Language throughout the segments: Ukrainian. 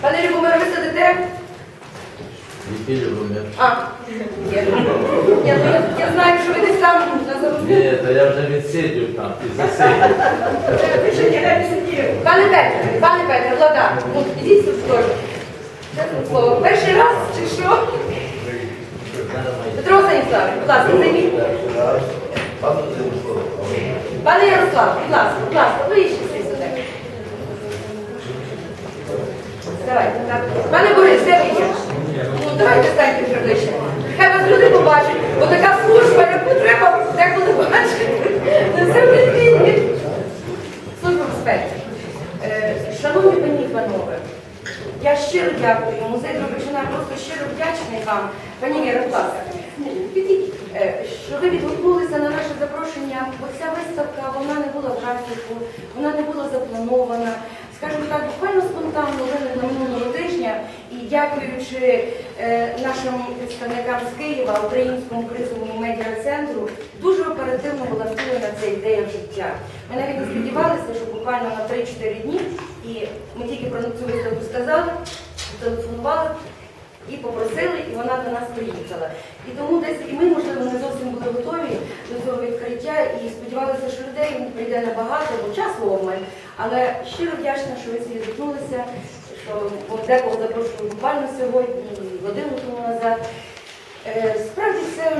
Пане Любомир, ви сидите? Який Любомир? А. Я, я, я знаю, що ви десь там на заводі. Ні, то я вже відсидів там і засидів. Пане Петре, пане Петре, влада, ну, ідіть тут теж. Слово, перший раз чи що? Петро Станіславович, будь ласка, займіть. Пане Ярослав, будь ласка, будь ласка, ви ще всі сюди. Давайте. Пане Борис, де ви? Ну, давайте станьте вже ближче. Хай вас люди побачать, бо така служба, яку треба деколи бачити. На все відмінні. Служба безпеки. Е, Шановні пані і панове, я щиро дякую. Музей Дробичина просто щиро вдячний вам, пані ласка. Підійдіть, е, що ви відгукнулися на наше запрошення, бо ця виставка вона не була в графіку, вона не була запланована. Скажімо так, буквально спонтанно виникла минулого тижня і дякуючи е, нашим представникам з Києва, Українському кризовому медіа-центру, дуже оперативно була втілена ця ідея в життя. Ми навіть не сподівалися, що буквально на 3-4 дні, і ми тільки про цю виставку сказали, телефонували і попросили, і вона до нас приїхала. І тому десь і ми, можливо, не зовсім були готові до цього відкриття і сподівалися, що людей прийде небагато, бо часу обмаль. Але щиро вдячна, що ви всі відгукнулися, що декого запрошували буквально сьогодні, годину тому назад. Е, Справді це,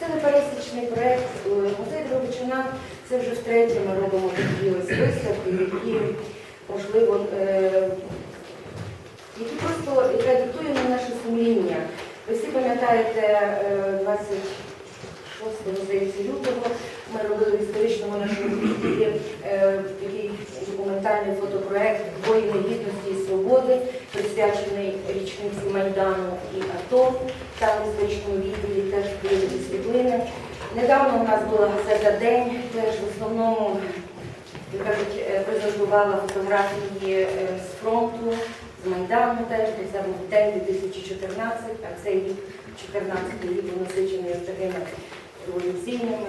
це не пересічний проєкт. Музей Дробичина це вже втретє ми робимо такі ось виставки, які, можливо, е, які просто яка диктує нам наше сумління. Ви всі пам'ятаєте е, 26 здається, лютого ми робили в історичному нашому відділі е, такий документальний фотопроект Воїни гідності і свободи, присвячений річниці Майдану і АТО. Там в історичному відділі теж були світлини. Недавно у нас була газета День, теж в основному як кажуть, е, презентувала фотографії е, з фронту, з Майдану теж, десь там день 2014, а цей рік, 14 рік був насичений такими революційними,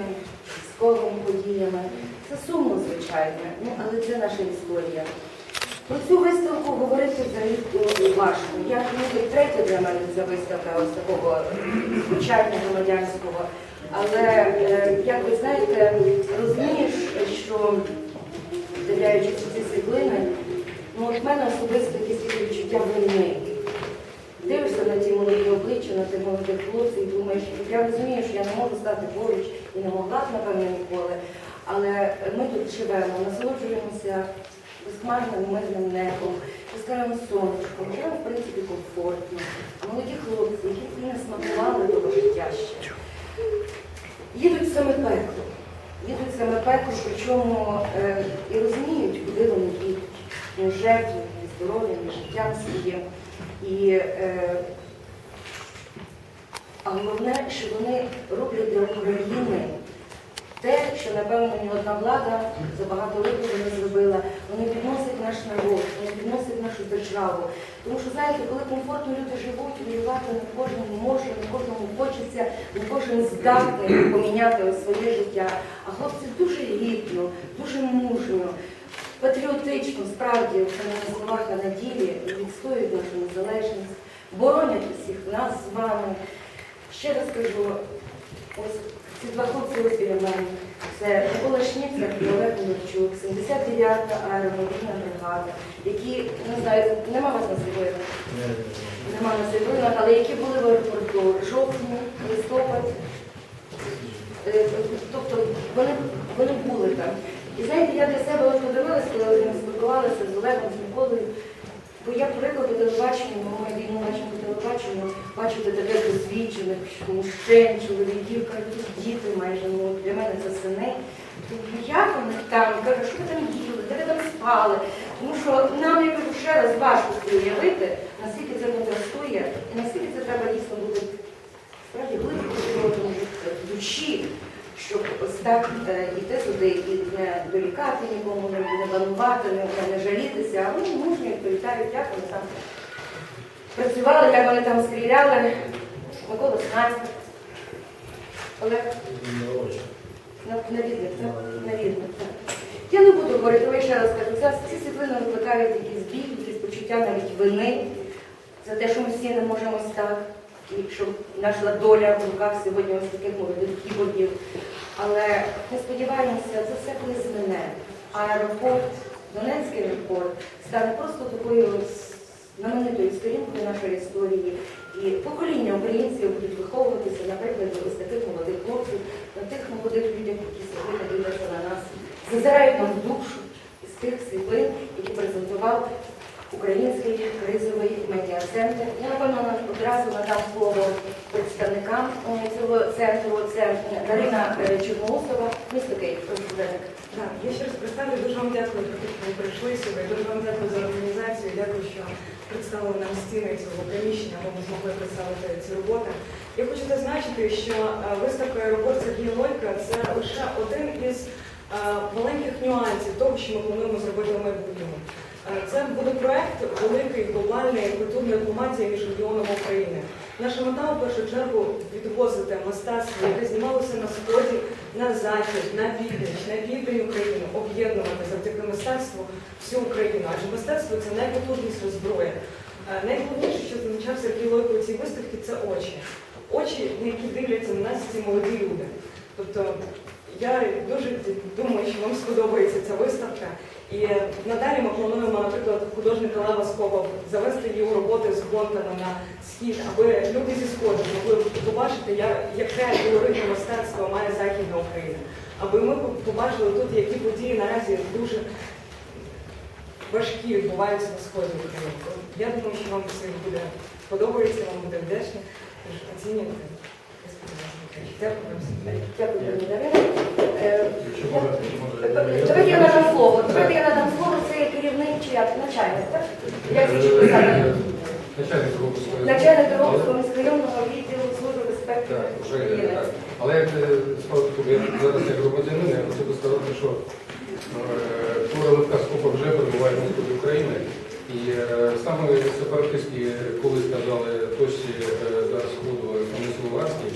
військовими подіями. Це сумно, звичайно, ну, але це наша історія. Про цю виставку говорити взагалі важко. Я ну, третя для мене ця виставка ось такого звичайного громадянського. Але е, як ви знаєте, розумієш, що дивляючись ці світлини, ну от мене особисто якісь такі відчуття вини. Дивишся на ті молоді обличчя, на тих молодих хлопців і думаєш, я розумію, що я не можу стати поруч і не могла, б, напевно, ніколи. Але ми тут живемо, насолоджуємося безхмарним мирним небом, яскравим сонечком, живемо, в принципі, комфортно. Молоді хлопці, які не смакували того життя ще, їдуть саме пекло. Їдуть саме пекло, причому е, і розуміють, куди вони їдуть. І жертвують і здоров'ям, і життям своїм. І, е, а головне, що вони роблять для України те, що, напевно, ні одна влада за багато років не зробила. Вони підносять наш народ, вони підносять нашу державу. Тому що, знаєте, коли комфортно люди живуть, воювати не кожен може, не кожному хочеться, не кожен здатний поміняти своє життя. А хлопці дуже мужньо, патріотично, справді, це на словах, а на ділі, відстоюють нашу незалежність, боронять усіх нас з вами. Ще раз кажу, ось ці два хлопці ось біля мене. Це Микола Шніцер і Олег Левчук, 79-та аеромобільна бригада, які, не знаю, нема вас на світлинах? Нема на світлинах, але які були в аеропорту жовтні, листопад. Е, Тобто вони, вони були там. І знаєте, я для себе от подивилася, коли ми спілкувалися з Олегом, з Миколою, бо я привикла по телебаченню, бо ми війну бачимо по телебаченню, бачити таких досвідчених мужчин, чоловіків, кажуть, діти майже, ну для мене це сини. Думаю, Як вони там? Кажу, що ви там їли, де ви там спали? Тому що нам, я ще раз важко уявити, наскільки це контрастує, і наскільки це треба дійсно бути справді глибоко серйозному в душі, щоб так е, йти туди і не дорікати нікому, не, банувати, не, не жалітися, а вони мужньо відповідають, як вони там працювали, як вони там стріляли. Микола Снайпер. Олег. На- Навідник? Навідник. Я не буду говорити, але ще раз кажу, ці світлини викликають якийсь біль, якісь почуття навіть вини за те, що ми всі не можемо ось і наша доля в руках сьогодні ось таких молодих кіборгів. Але ми сподіваємося, це все колись мене. А аеропорт, Донецький аеропорт, стане просто такою знаменитою сторінкою нашої історії. І покоління українців будуть виховуватися, наприклад, ось таких молодих хлопців, на тих молодих людях, які сьогодні дивляться на нас, зазирають нам душу із тих світлин, які презентував Український кризовий медіа-центр. Я напевно одразу надам слово представникам е, цього центру. Це Дарина е, Чорноусова, місто Київ, Так, я ще раз представлю, дуже вам дякую за що ви прийшли сюди. Дуже вам дякую за організацію. Дякую, що представили нам стіни цього приміщення, аби ми змогли представити ці роботи. Я хочу зазначити, що е, виставка аеропорт Сергія Лойка це лише один із маленьких нюансів того, що ми плануємо зробити в майбутньому. Е, Це буде проект великий, глобальний, культурної дипломатії між регіонами України. Наша мета у першу чергу відвозити мистецтво, яке знімалося на сході, на захід, на північ, на південь України, об'єднувати завдяки мистецтву всю Україну. Адже мистецтво це найпотужніша зброя. Е, Найголовніше, що зазначав Сергій Лойко у цій виставці, це очі. Очі, на які дивляться на нас ці молоді люди. Тобто я дуже думаю, що вам сподобається ця виставка. І надалі ми плануємо, наприклад, художника Лева Скоба завести його роботи з Гонтана на схід, аби люди зі сходу могли побачити, яке колоритне мистецтво має Західна Україна. Аби ми побачили тут, які події наразі дуже важкі відбуваються на сході України. Я думаю, що вам це буде подобається, вам буде вдячні. Оцінюйте. На. Дякую пані Давайте я надам слово. Давайте я надам слово, це керівник чи як начальник, так? Начальник Робоської. Начальник Дорогського міськрайонного відділу Служби безпеки. Але як справді зараз як громадянин, я хочу сказати, що Левка Скопа вже перебуває на сході України. І саме сепаратистські, коли сказали точці зараз сходу Луганській,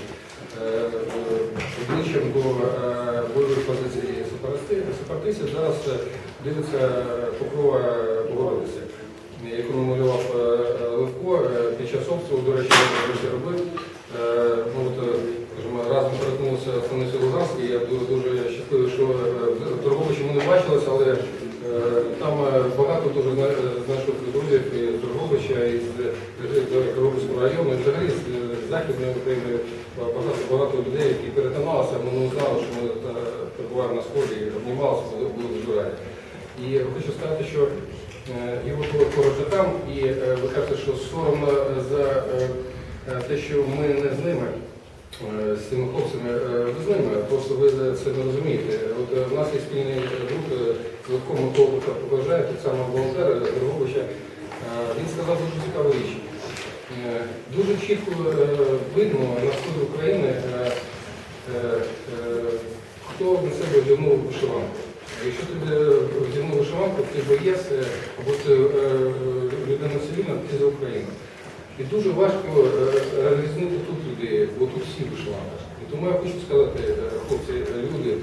обличчям до е, бойових позицій сепарати- сепаратистів зараз е, дивиться покрова Богородиці, яку намалював е, Левко е, під час обстрілу, до речі, я це робив. Е, ну, от, е, скажімо, разом перетнулися станиці Луганській. Я дуже, дуже щасливий, що е, в Торговичі ми не бачилися, але е, там е, багато дуже е, знайшов друзів і з Торговича, і з е, району, і взагалі з е, Західної України багато, багато людей, які перетиналися, ми не знали, що ми е, перебуваємо на сході, і обнімалися, були, дуже раді. І хочу сказати, що е, його було поруч там, і е, ви кажете, що соромно за е, е, те, що ми не з ними, е, з цими хлопцями, е, ви з ними, просто ви це не розумієте. От е, в нас є спільний друг е, з Левком Миколу поважає, так само волонтер е, Дрогобича. Е, Він сказав дуже цікаву річ. Е, Дуже чітко е, видно на сході України, хто на себе вдягнув вишиванку. Якщо ти вдягнув вишиванку, ти боєць, або ти е, людина цивільна, ти за Україну. І дуже важко розрізнити тут людей, бо тут всі вишиванки. Тому я хочу сказати, хлопці, люди,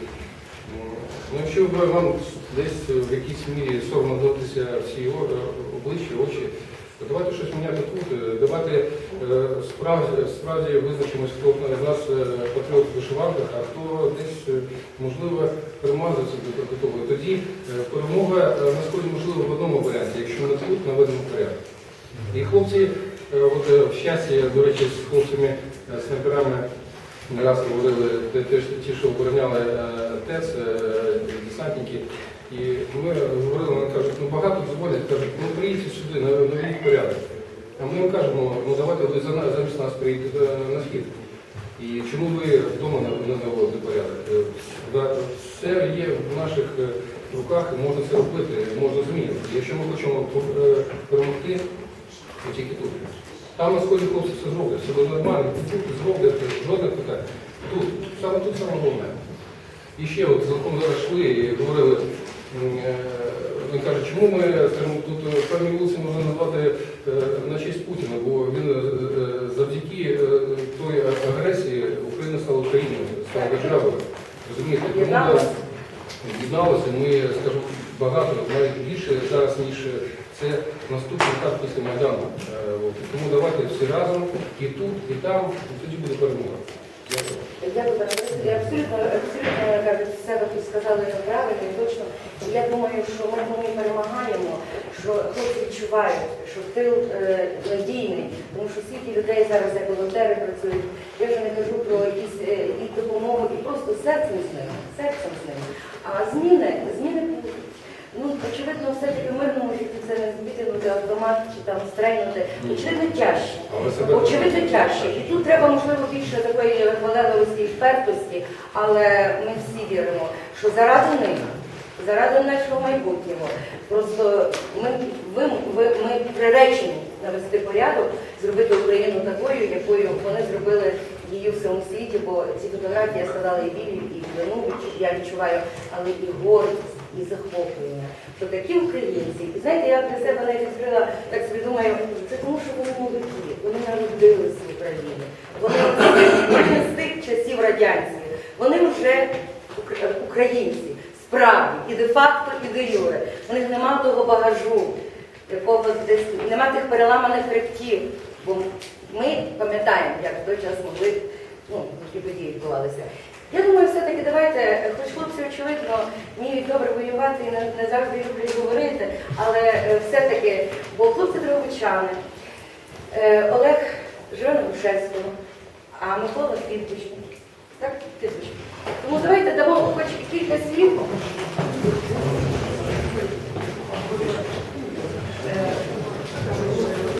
ну, якщо вам десь в якійсь мірі соромно дивитися всі е, обличчя, очі, то давайте щось міняти тут, е, давайте е, справді, визначимось, хто з нас патріот в вишиванках, а хто десь, можливо, примазується до того. Тоді перемога на сході можливо в одному варіанті, якщо ми тут наведемо порядок. І хлопці, от в щасті, я, до речі, з хлопцями, снайперами не раз говорили, ті, що обороняли ТЕЦ, е, десантники. І ми говорили, вони кажуть, ну багато дозволять, кажуть, ну приїдьте сюди, на- наведіть порядок. А ми їм кажемо, ну давайте ви замість нас приїдете на- на схід. І чому ви вдома не наводите порядок? Е, Все є в наших е, руках можна це робити, можна змінити. Якщо ми хочемо е, перемогти, то тільки тут. Там на сході хлопці все зроблять, все буде нормально, зроблять, жодних питань. Тут, саме тут саме головне. І ще от законом зараз йшли і говорили, е, він каже, чому ми тут е, певні вулиці можна назвати е, на честь Путіна, бо він завдяки той агресії Україна стала Україною, стала державою. Розумієте, тому з'єдналося, ми скажу багато, навіть більше зараз, ніж це наступний етап після Майдану. Тому давайте всі разом і тут, і там, і тоді буде перемога. Пане Я абсолютно, абсолютно все ви сказали правильно і точно. Я думаю, що ми, перемагаємо, що хлопці відчувають, що тил е, надійний, тому що стільки людей зараз як волонтери працюють. Я вже не кажу про якісь е, і допомогу, і просто серцем з ними, серцем з ними. А зміни, зміни. Ну, очевидно, все-таки мирному житті це не викинути автомат чи там стрельнути. Очевидно, тяжче. Очевидно, тяжче. І тут треба, можливо, більше такої хвалебності і впертості, але ми всі віримо, що заради них, заради нашого майбутнього, просто ми, ви, ви, ми приречені навести порядок, зробити Україну такою, якою вони зробили її в всьому світі, бо ці фотографії я сказала і білі, і вину я відчуваю, але і гордість, і захоплення. Що такі українці, і знаєте, я для себе навіть відкрила, так собі думаю, це тому, що вони молоді, вони народилися в Україні. Вони вони з тих часів радянських, вони вже українці, справді, і де-факто, і де юре. У них нема того багажу, якого десь нема тих переламаних хребтів. Бо ми пам'ятаємо, як в той час могли, ну, які події відбувалися. Я думаю, все-таки давайте, хоч хлопці, очевидно, вміють добре воювати і не, не завжди люблять говорити, але е, все-таки, бо хлопці дрогобичани, е, Олег живе на Грушевському, а Микола Підвищник. Так. Тому давайте дамо хоч кілька слів